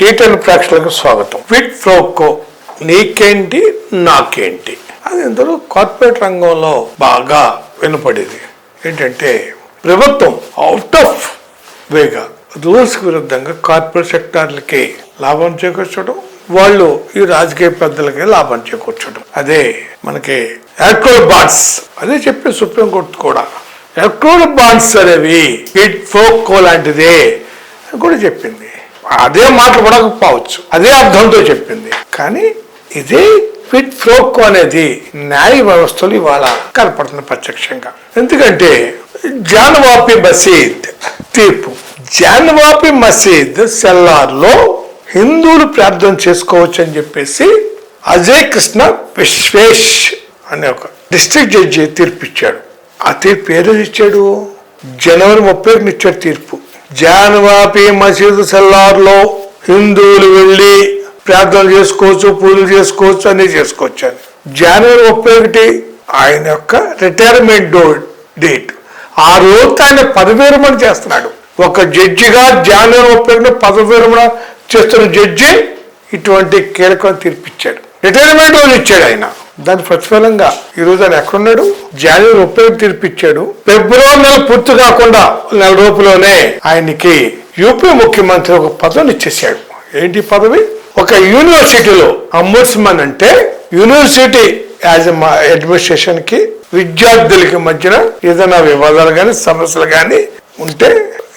Keaton ప్రేక్షకులకు స్వాగతం. Quit ఫ్రోకో నీకేంటి నాకేంటి? అది ఇందులో కార్పొరేట్ రంగంలో బాగా వినపడేది. ఏంటంటే ప్రభుత్వం అవుట్ ఆఫ్ వేగా రూల్స్ విరుద్ధంగా కార్పొరేట్ సెక్టార్లకి లాభం చేకూర్చడం వాళ్ళు ఈ రాజకీయ పెద్దలకి లాభం చేకూర్చడం. అదే మనకి ఎలక్ట్రోల్ బాండ్స్ అదే చెప్పి సుప్రీంకోర్టు కూడా. ఎలక్ట్రోల్ బాండ్స్ అనేవి కిట్ ఫోకో లాంటిదే అని కూడా చెప్పింది. అదే మాట పడకపోవచ్చు అదే అర్థంతో చెప్పింది. కానీ ఇదే క్విట్ ఫ్రోకో అనేది న్యాయ వ్యవస్థలు ఇవాళ కనపడుతుంది ప్రత్యక్షంగా. ఎందుకంటే జాన్వాపి మసీద్ తీర్పు. జాన్వాపి మసీద్ సెల్లార్లో హిందువులు ప్రార్థన చేసుకోవచ్చు అని చెప్పేసి అజయ్ కృష్ణ విశ్వేష్ అనే ఒక డిస్ట్రిక్ట్ జడ్జి తీర్పు ఇచ్చాడు. ఆ తీర్పు ఏ రోజు ఇచ్చాడు? జనవరి ముప్పై ఇచ్చాడు తీర్పు. జాన్వాపి మసీదు సెల్లార్లో హిందువులు వెళ్ళి ప్రార్థన చేసుకోవచ్చు పూజలు చేసుకోవచ్చు అన్ని చేసుకోవచ్చు అని. జనవరి ముప్పై ఒకటి ఆయన యొక్క రిటైర్మెంట్ డేట్ ఆ రోజు ఆయన పదవిరమణ చేస్తున్నాడు. ఒక జడ్జిగా జనవరి ముప్పై ఒకటి పదవిరమణ చేస్తున్న జడ్జి ఇటువంటి కీలకం తీర్పిచ్చాడు. రిటైర్మెంట్ రోజు ఇచ్చాడు ఆయన. దాని ప్రతిఫలంగా ఈ ఆయన ఎక్కడున్నాడు? జనవరి ముప్పై తీర్పిచ్చాడు. ఫిబ్రవరి నెల పూర్తి కాకుండా నెల రూపులోనే ఆయనకి యూపీ ముఖ్యమంత్రి ఒక పదవిని ఇచ్చేసాడు ఏంటి పదవి? ఒక యూనివర్సిటీలో అంబుడ్స్మన్ అంటే యూనివర్సిటీ యాజ్ అడ్మినిస్ట్రేషన్కి విద్యార్థులకి మధ్యన ఏదైనా వివాదాలు కానీ సమస్యలు కానీ ఉంటే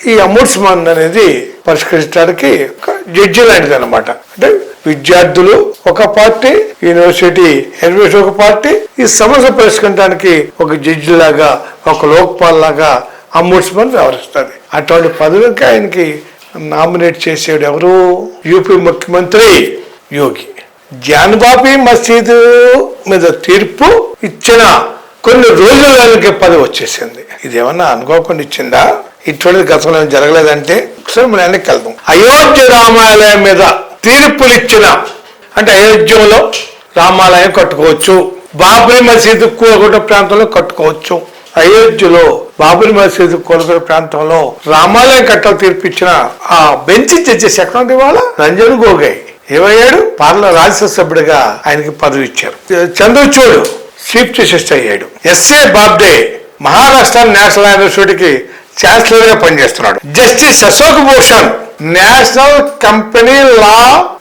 ఈ అంబుడ్స్మన్ అనేది పరిష్కరించడానికి ఒక జడ్జి లాంటిది అనమాట అంటే విద్యార్థులు ఒక పార్టీ యూనివర్సిటీ యూనివర్సిటీ ఒక పార్టీ ఈ సమస్య పరిష్కరించడానికి ఒక జడ్జి లాగా ఒక లోక్పాల్ లాగా అంబుడ్స్మన్ వ్యవహరిస్తుంది అటువంటి పదవికి ఆయనకి నామినేట్ చేసేవాడు ఎవరు? యూపీ ముఖ్యమంత్రి యోగి. జాన్బాబీ మసీదు మీద తీర్పు ఇచ్చిన కొన్ని రోజులకి పదవి వచ్చేసింది. ఇదేమన్నా అనుకోకుండా ఇచ్చిందా? ఇటువంటి గతంలో జరగలేదంటే ఒకసారి మనం వెనక్కి వెళ్దాం. అయోధ్య రామాలయం మీద తీర్పులు ఇచ్చిన అంటే అయోధ్యలో రామాలయం కట్టుకోవచ్చు బాబ్రీ మసీదు కూలగొట్ట ప్రాంతంలో కట్టుకోవచ్చు. అయోధ్యలో బాబురి మసీదు కోలుగొడ ప్రాంతంలో రామాలయం కట్ట తీర్పిచ్చిన ఆ బెంచ్ జడ్జెస్ ఎక్కడ ఇవాళ? రంజన్ గోగోయ్. ఏమయ్యాడు పార్ల రాజ్యసభ సభ్యుడిగా ఆయనకి పదవి ఇచ్చారు. చంద్రచూడు చీఫ్ జస్టిస్ అయ్యాడు. ఎస్ఏ బాబ్డే మహారాష్ట్ర నేషనల్ యూనివర్సిటీకి ఛాన్సలర్గా పనిచేస్తున్నాడు. Justice Ashok Bhushan national company law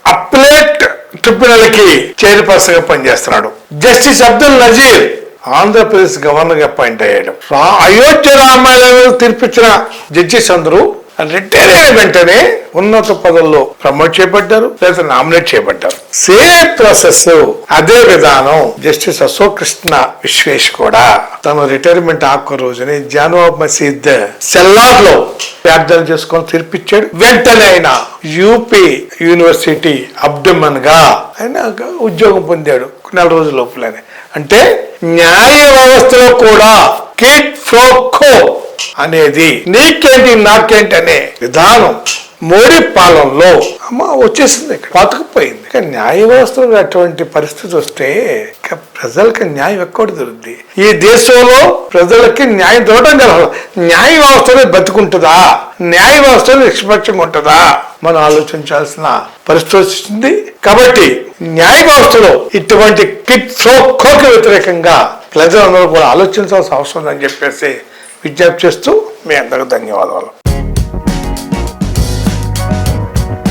appellate ట్రిబ్యునల్కి చైర్పర్సన్గా పనిచేస్తున్నాడు. జస్టిస్ అబ్దుల్ నజీర్ ఆంధ్రప్రదేశ్ గవర్నర్గా అపాయింట్ అయ్యాడు. అయోధ్య రామాయణ తీర్పిచ్చిన జడ్జిస్ అందరూ రిటైర్ అయిన వెంటనే ఉన్నత పదవుల్లో ప్రమోట్ చేయబడ్డారు లేదా నామినేట్ చేయబడ్డారు సేమ్ ప్రాసెస్ అదే విధానం జస్టిస్ అశోక్ కృష్ణ విశ్వేష్ కూడా తన రిటైర్మెంట్ ఆఖరు రోజుని జానవాబ్ మసీద్ సెల్లార్లో ప్రార్థన చేసుకొని తీర్పిచ్చాడు. వెంటనే ఆయన యూపీ యూనివర్సిటీ అబ్డమన్గా ఆయన ఉద్యోగం పొందాడు నెల రోజుల లోపలనే. అంటే న్యాయ వ్యవస్థలో కూడా కిట్ ఫోకో అనేది నీకేంటి నాకేంటి అనే విధానం మోడీ పాలనలో అమ్మ వచ్చేసింది ఇక్కడ బతకపోయింది. ఇక న్యాయ వ్యవస్థలో అటువంటి పరిస్థితి వస్తే ఇక ప్రజలకి న్యాయం ఎక్కడ దొరుకుతుంది ఈ దేశంలో ప్రజలకి న్యాయం దొరకడం కలదు. న్యాయ వ్యవస్థలో బతుకుంటుందా? న్యాయ వ్యవస్థలో నిష్పక్షంగా ఉంటుందా? మనం ఆలోచించాల్సిన పరిస్థితి వచ్చింది. కాబట్టి న్యాయ వ్యవస్థలో ఇటువంటి కిట్ ఫ్రోకోకి వ్యతిరేకంగా ప్రజలందరూ కూడా ఆలోచించాల్సిన అవసరం ఉందని చెప్పేసి విజ్ఞప్తి చేస్తూ మీ అందరికి ధన్యవాదాలు.